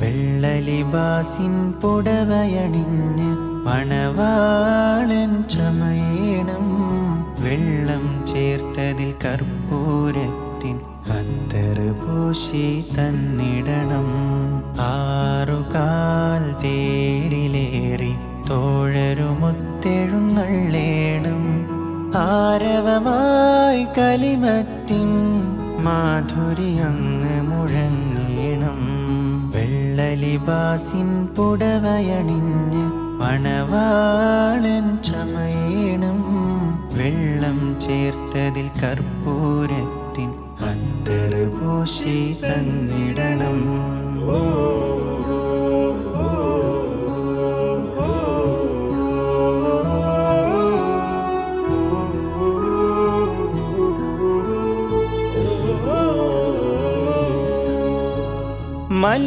വെള്ളലിബാസിൻ പുടവയണിഞ്ഞ് മണവാളൻ ചമയണം വെള്ളം ചേർത്തതിൽ കർപ്പൂരത്തിൻ അത്തറ് പൂശി തന്നിടണം. ആറുകാൽ തേരിലേറി തോഴരുമൊത്തെഴുന്നള്ളേണം. ആരവമായി കലിമത്തിൻ മാധുര്യങ്ങ് മുഴങ്ങേണം കലിബാസിൻ പുടവയണിഞ്ഞ് മണവാളൻ ചമയണം. വെള്ളം ചേർത്തതിൽ കർപ്പൂരത്തിൻ അന്തർഭൂഷി തന്നിടണം. ഓ മല